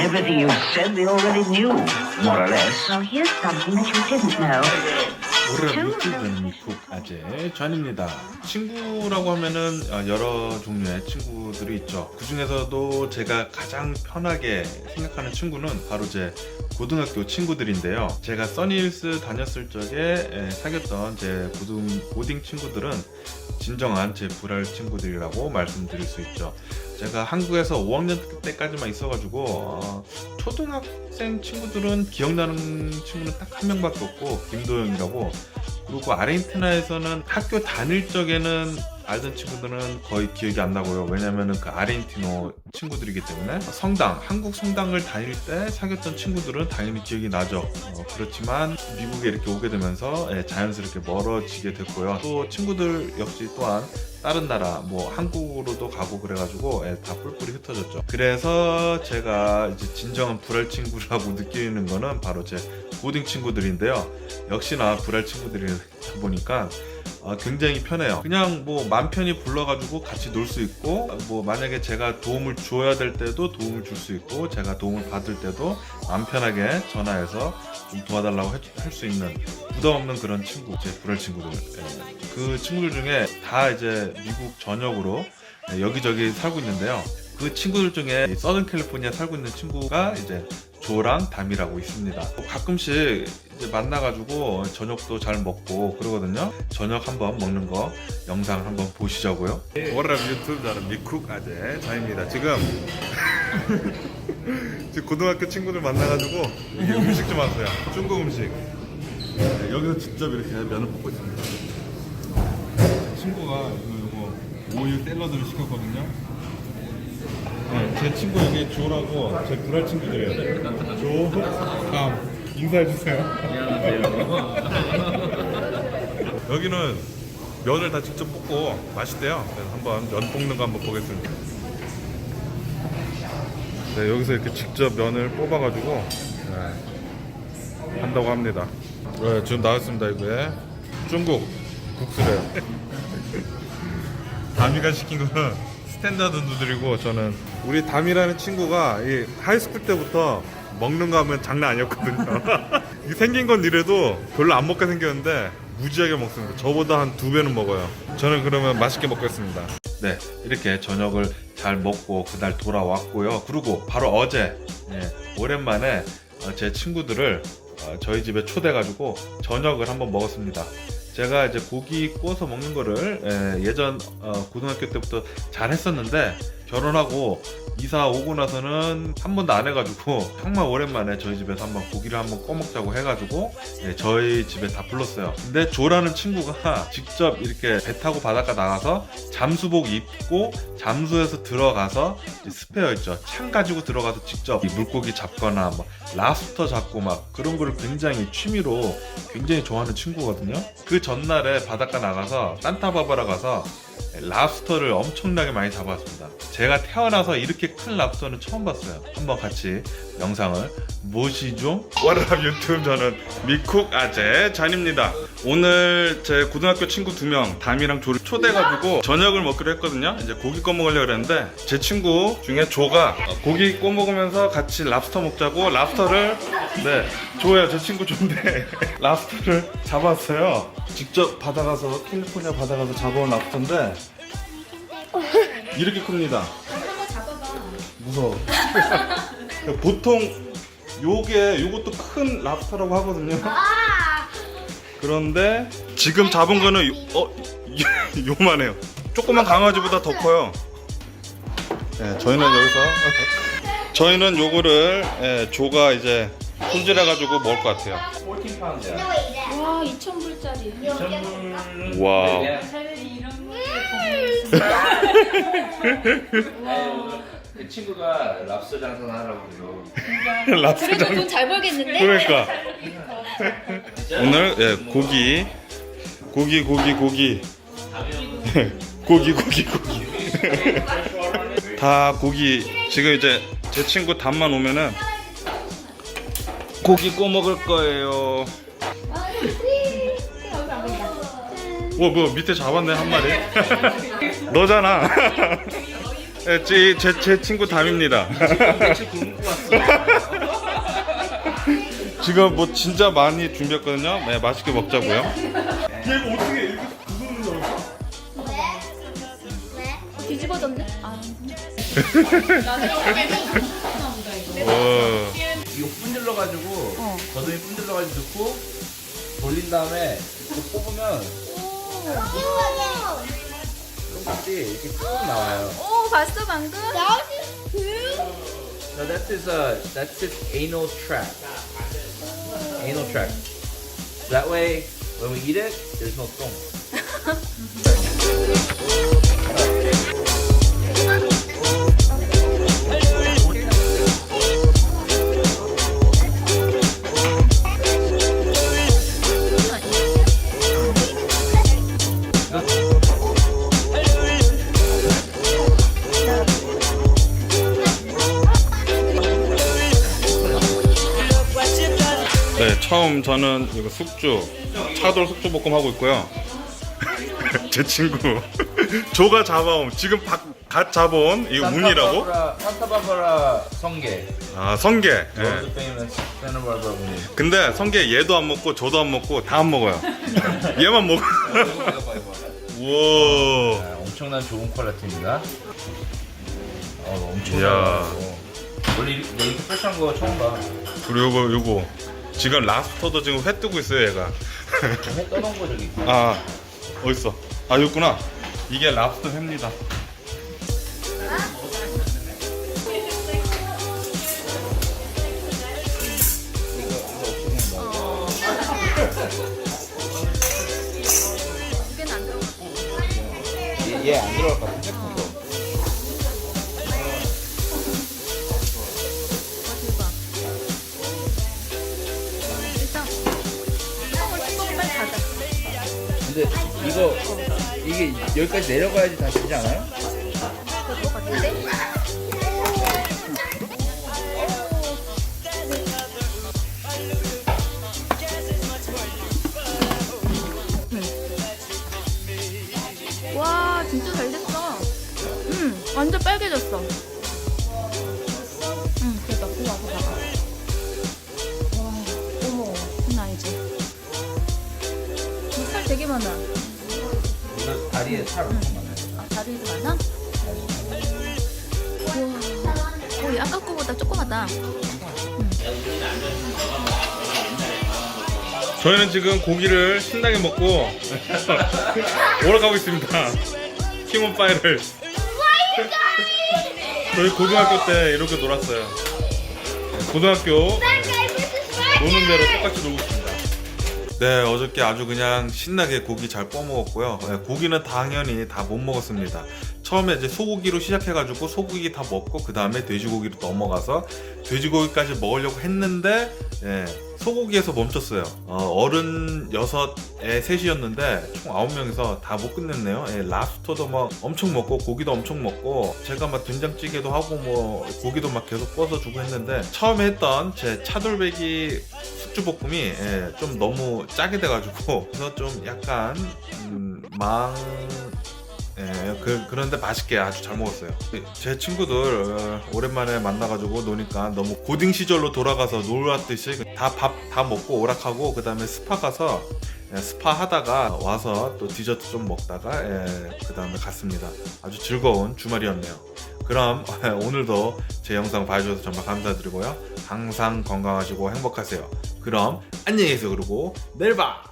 Everything you said they already knew, more or less. Well, here's something that you didn't know. 올해 미국은 미국 아재 전입니다. 친구라고 하면은 어, 여러 종류의 친구들이 있죠. 그 중에서도 제가 가장 편하게 생각하는 친구는 바로 제 고등학교 친구들인데요. 제가 써니힐스 다녔을 적에 에, 사귀었던 제 고등 고딩 친구들은 진정한 제 불알 친구들이라고 말씀드릴 수 있죠. 제가 한국에서 5학년 때까지만 있어가지고 어, 초등학생 친구들은 기억나는 친구는 딱 한 명밖에 없고 김도영이라고 그리고 아르헨티나에서는 학교 다닐 적에는 알던 친구들은 거의 기억이 안 나고요. 왜냐면은 그 아르헨티노 친구들이기 때문에 성당, 한국 성당을 다닐 때 사귀었던 친구들은 당연히 기억이 나죠. 어, 그렇지만 미국에 이렇게 오게 되면서 예, 자연스럽게 멀어지게 됐고요. 또 친구들 역시 또한 다른 나라, 뭐 한국으로도 가고 그래가지고 예, 다 뿔뿔이 흩어졌죠. 그래서 제가 이제 진정한 불알 친구라고 느끼는 거는 바로 제 고딩 친구들인데요. 역시나 불알 친구들이다 보니까 어, 굉장히 편해요. 그냥 뭐 맘 편히 불러가지고 같이 놀 수 있고 뭐 만약에 제가 도움을 줘야 될 때도 도움을 줄 수 있고 제가 도움을 받을 때도 맘 편하게 전화해서 좀 도와달라고 할 수 있는 부담 없는 그런 친구, 제 불알 친구들. 예. 그 친구들 중에 다 이제 미국 전역으로 예, 여기저기 살고 있는데요. 그 친구들 중에 이 서든 캘리포니아 살고 있는 친구가 이제 조랑 담이라고 있습니다. 가끔씩 이제 만나가지고 저녁도 잘 먹고 그러거든요. 저녁 한번 먹는 거 영상 한번 보시자고요. 워랍 유튜브 나는 미쿡 아재 자입니다. 지금 지금 고등학교 친구들 만나가지고 음식 좀 왔어요. 중국 음식. 네, 여기서 직접 이렇게 면을 볶고 있습니다. 친구가 이거 이거 오일 샐러드를 시켰거든요. 네, 제 친구 여기 조라고 제 불알 친구들이에요. 조, 감 인사해 주세요. 여기는 면을 다 직접 볶고 맛있대요. 한번 면 볶는 거 한번 보겠습니다. 네, 여기서 이렇게 직접 면을 뽑아가지고 네, 한다고 합니다. 네, 지금 나왔습니다 이거에 중국 국수래요. 다미가 시킨 거는 스탠다드 누들이고 저는 우리 담이라는 친구가 이 하이스쿨 때부터 먹는 거 하면 장난 아니었거든요. 이 생긴 건 이래도 별로 안 먹게 생겼는데 무지하게 먹습니다. 저보다 한 두 배는 먹어요. 저는 그러면 맛있게 먹겠습니다. 네, 이렇게 저녁을 잘 먹고 그날 돌아왔고요. 그리고 바로 어제 예, 오랜만에 어, 제 친구들을 어, 저희 집에 초대해가지고 저녁을 한번 먹었습니다. 제가 이제 고기 구워서 먹는 거를 예, 예전 어, 고등학교 때부터 잘 했었는데 결혼하고 이사 오고 나서는 한 번도 안 해가지고 정말 오랜만에 저희 집에서 한번 고기를 한번 꺼 먹자고 해가지고 예, 저희 집에 다 불렀어요. 근데 조라는 친구가 직접 이렇게 배 타고 바닷가 나가서 잠수복 입고 잠수해서 들어가서 스페어 있죠. 창 가지고 들어가서 직접 이 물고기 잡거나 뭐 랍스터 잡고 막 그런 거를 굉장히 취미로 굉장히 좋아하는 친구거든요. 그 전날에 바닷가 나가서 산타바바라 가서 랍스터를 엄청나게 많이 잡았습니다. 제가 태어나서 이렇게 큰 랍스터는 처음 봤어요. 한번 같이 영상을 보시죠. 워랍 유튜브 저는 미쿡 아재 잔입니다. 오늘 제 고등학교 친구 두 명 담이랑 조를 초대해가지고 저녁을 먹기로 했거든요. 이제 고기 꺼 먹으려고 그랬는데 제 친구 중에 조가 고기 꺼 먹으면서 같이 랍스터 먹자고 랍스터를 네 조예요 제 친구 조인데 랍스터를 잡았어요. 직접 바다 가서 캘리포니아 바다 가서 잡아온 랍스터인데 이렇게 큽니다. 무서워. 보통 요게 요것도 큰 랍스터라고 하거든요. 그런데 지금 잡은 거는 요, 어 요- 요만해요. 조그만 강아지보다 더 커요. 예, 저희는 여기서 저희는 요거를 예, 조가 이제 손질해 가지고 먹을 것 같아요. 와 2,000불짜리 와. 차라리 이런 그 친구가 랍스터 장사를 하라고 그래요. 그래도 돈 잘 벌겠는데? 그러니까 오늘 예, 고기 고기 고기 고기 고기 고기 고기 다 고기 지금 이제 제 친구 담만 오면은 고기 구워 먹을 거예요. 와, 뭐 밑에 잡았네 한 마리. 너잖아. 예, 제, 제, 제 친구 담입니다. 지금 뭐 진짜 많이 준비했거든요. 네, 맛있게 먹자고요. 얘 이거 어떻게 이렇게 부서는 줄 알았어? 뒤집어졌네? 아. 오. 이거 분질러가지고 어. 거dum이 분질러가지고 넣고 돌린 다음에 이거 뽑으면 똑같이 이렇게 쭉 나와요. 오, 봤어, 방금? No, that is a that's his anal tract. Anal tract. That way, when we eat it, there's no 똥. 처음 저는 이거 숙주, 차돌 숙주 볶음 하고 있고요. 제 친구 조가 잡아온 지금 박, 갓 잡아온 이 운이라고? 산타바바라 성게. 아 성게. 예. 산타바바라. 근데 성게 얘도 안 먹고 저도 안 먹고 다 안 먹어요. 얘만 먹어. 우와. 아, 엄청난 좋은 퀄리티입니다. 어, 엄청 이야. 잘하고. 원래 이렇게, 프레시한 거 처음 봐. 그리고 요거 요거 지금 랍스터도 지금 회 뜨고 있어요 얘가. 해 떠놓은 거 저기. 아 어딨어? 아 여기구나. 이게 랍스터 회입니다. 얘안 들어갈 것 같은 근데 이거 이게 여기까지 내려가야지 다 되지 않아요? 것 같은데? 음. 와 진짜 잘 됐어. 음 완전 빨개졌어. 다리에 살 엄청 많아요. 아, 다리도 많아? 우와. 어, 아까 거보다 조그마다. 저희는 지금 고기를 신나게 먹고 오락가고 있습니다. 킹온 파이를. 저희 고등학교 때 이렇게 놀았어요. 고등학교 노는 대로 똑같이 놀고 있습니다. 네, 어저께 아주 그냥 신나게 고기 잘 꺼먹었고요. 네, 고기는 당연히 다 못 먹었습니다. 처음에 이제 소고기로 시작해가지고 소고기 다 먹고 그 다음에 돼지고기로 넘어가서 돼지고기까지 먹으려고 했는데 예, 소고기에서 멈췄어요. 어, 른 여섯, 애 셋이었는데 총 아홉 명이서 다 못 끝냈네요. 예, 랍스터도 막 엄청 먹고 고기도 엄청 먹고 제가 막 된장찌개도 하고 뭐 고기도 막 계속 구워서 주고 했는데 처음에 했던 제 차돌배기 숙주볶음이 예, 좀 너무 짜게 돼가지고 그래서 좀 약간 음, 망 예, 그, 그런데 맛있게 아주 잘 먹었어요. 제 친구들 어, 오랜만에 만나가지고 노니까 너무 고딩 시절로 돌아가서 놀았듯이 다 밥 다 먹고 오락하고 그 다음에 스파 가서 예, 스파 하다가 와서 또 디저트 좀 먹다가 그 다음에 갔습니다. 아주 즐거운 주말이었네요. 그럼 오늘도 제 영상 봐주셔서 정말 감사드리고요. 항상 건강하시고 행복하세요. 그럼 안녕히 계세요. 그리고 내일 봐.